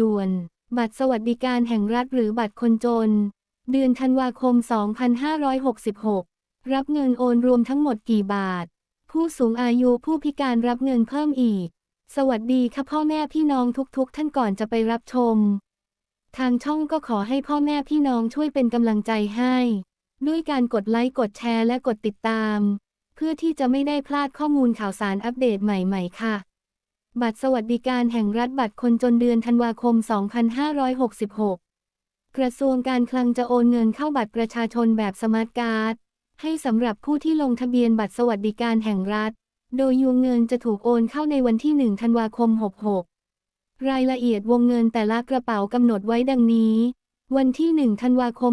ด่วน บัตรสวัสดิการแห่งรัฐหรือบัตรคนจน เดือนธันวาคม 2566 รับเงินโอนรวมทั้งหมดกี่บาท ผู้สูงอายุผู้พิการรับเงินเพิ่มอีก สวัสดีค่ะพ่อแม่พี่น้องทุกๆ ท่านก่อนจะไปรับชม ทางช่องก็ขอให้พ่อแม่พี่น้องช่วยเป็นกำลังใจให้ ด้วยการกดไลค์กดแชร์และกดติดตาม เพื่อที่จะไม่ได้พลาดข้อมูลข่าวสารอัปเดตใหม่ ๆ ค่ะ บัตรสวัสดิการแห่งรัฐบัตรคนจนเดือนธันวาคม 2566 กระทรวงการคลังจะโอนเงินเข้าบัตรประชาชนแบบสมาร์ทการ์ด ให้สำหรับผู้ที่ลงทะเบียนบัตรสวัสดิการแห่งรัฐ โดยยวงเงินจะถูกโอนเข้าในวันที่ 1 ธันวาคม 66 รายละเอียดวงเงินแต่ละกระเป๋ากำหนดไว้ดังนี้ วันที่ 1 ธันวาคม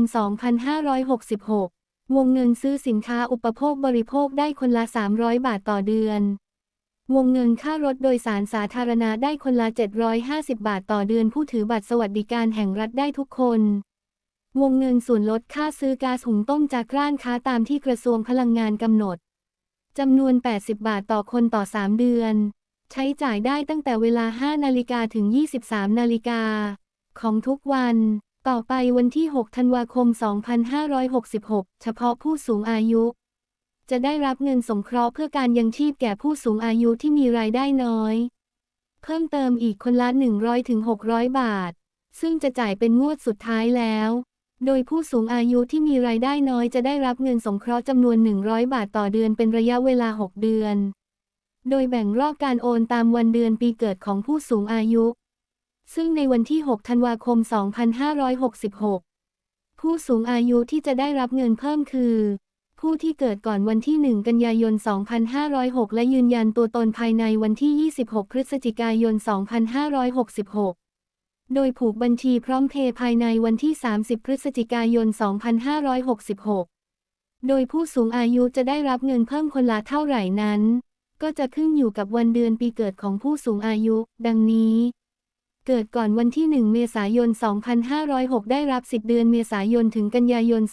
2566 วงเงินซื้อสินค้าอุปโภคบริโภคได้คนละ 300 บาทต่อเดือน วงเงินค่ารถโดยสารสาธารณะได้คนละ 750 บาทต่อเดือนผู้ถือบัตรสวัสดิการแห่งรัฐได้ทุกคน วงเงินส่วนลดค่าซื้อก๊าซหุงต้มจากร้านค้าตามที่กระทรวงพลังงานกำหนดจำนวน 80 บาทต่อคนต่อ 3 เดือน ใช้จ่ายได้ตั้งแต่เวลา 5 นาฬิกาถึง 23 นาฬิกา ของทุกวัน ต่อไปวันที่ 6 ธันวาคม 2566 เฉพาะผู้สูงอายุ จะได้รับเงินสงเคราะห์เพื่อการยังชีพแก่ผู้สูงอายุที่มีรายได้น้อย เพิ่มเติมอีกคนละ 100-600 บาท ซึ่งจะจ่ายเป็นงวดสุดท้ายแล้ว โดยผู้สูงอายุที่มีรายได้น้อยจะได้รับเงินสงเคราะห์จำนวน 100 บาทต่อเดือนเป็นระยะเวลา 6 เดือน โดยแบ่งรอบการโอนตามวันเดือนปีเกิดของผู้สูงอายุ ซึ่งในวันที่ 6 ธันวาคม 2566 ผู้สูงอายุที่จะได้รับเงินเพิ่มคือ ผู้ที่เกิดก่อนวันที่ 1 กันยายน 2506 และยืนยันตัวตนภายในวันที่ 26 พฤศจิกายน 2566 โดยผูกบัญชีพร้อมเพย์ภายในวันที่ 30 พฤศจิกายน 2566 โดยผู้สูงอายุจะได้รับเงินเพิ่มคนละเท่าไหร่นั้น ก็จะขึ้นอยู่กับวันเดือนปีเกิดของผู้สูงอายุ ดังนี้ เกิดก่อนวันที่ 1 เมษายน 2506 ได้รับสิทธิ์เดือนเมษายน ถึงกันยายน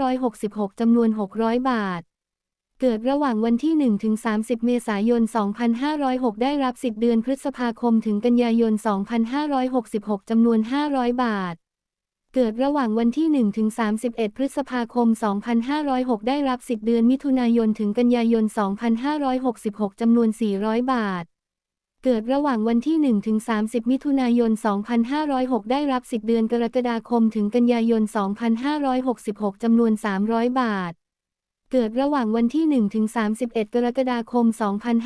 2566 จำนวน 600 บาท เกิดระหว่างวันที่ 1 ถึง 30 เมษายน 2506 ได้รับสิทธิ์เดือนพฤษภาคม ถึงกันยายน 2566 จำนวน 500 บาทเกิดระหว่างวันที่ 1 ถึง 31 พฤษภาคม 2506 ได้รับสิทธิ์เดือนมิถุนายน ถึงกันยายน 2566 จำนวน 400 บาท เกิดระหว่างวันที่ 1 ถึง 30 มิถุนายน 2506 ได้รับสิทธิเดือนกรกฎาคมถึงกันยายน 2566 จำนวน 300 บาท เกิดระหว่างวันที่ 1 ถึง 31 กรกฎาคม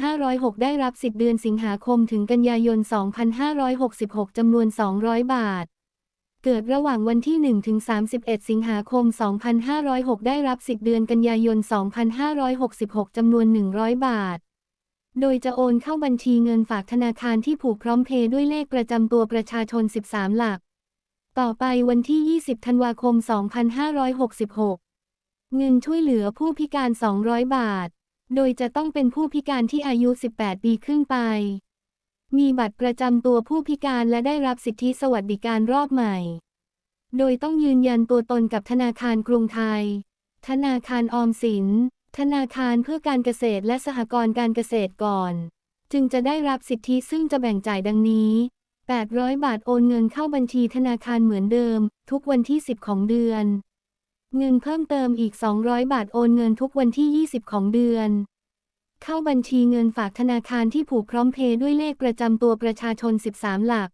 2506 ได้รับสิทธิเดือนสิงหาคมถึงกันยายน 2566 จำนวน 200 บาทเกิดระหว่างวันที่ 1 ถึง 31 สิงหาคม 2506 ได้รับสิทธิเดือนกันยายน 2566 จำนวน 100 บาท โดยจะโอนเข้าบัญชีเงินฝากธนาคารที่ผูกพร้อมเพย์ด้วยเลขประจำตัวประชาชน 13 หลัก ต่อไปวันที่ 20 ธันวาคม 2566 เงินช่วยเหลือผู้พิการ 200 บาท โดยจะต้องเป็นผู้พิการที่อายุ 18 ปีขึ้นไป มีบัตรประจำตัวผู้พิการและได้รับสิทธิสวัสดิการรอบใหม่ โดยต้องยืนยันตัวตนกับธนาคารกรุงไทย ธนาคารออมสิน ธนาคารเพื่อการเกษตรและสหกรณ์การเกษตรก่อน จึงจะได้รับสิทธิซึ่งจะแบ่งจ่ายดังนี้ 800 บาทโอนเงินเข้าบัญชีธนาคารเหมือนเดิม ทุกวันที่ 10 ของเดือน เงินเพิ่มเติมอีก 200 บาทโอนเงินทุกวันที่ 20 ของเดือน เข้าบัญชีเงินฝากธนาคารที่ผูกพร้อมเพย์ด้วยเลขประจำตัวประชาชน 13 หลัก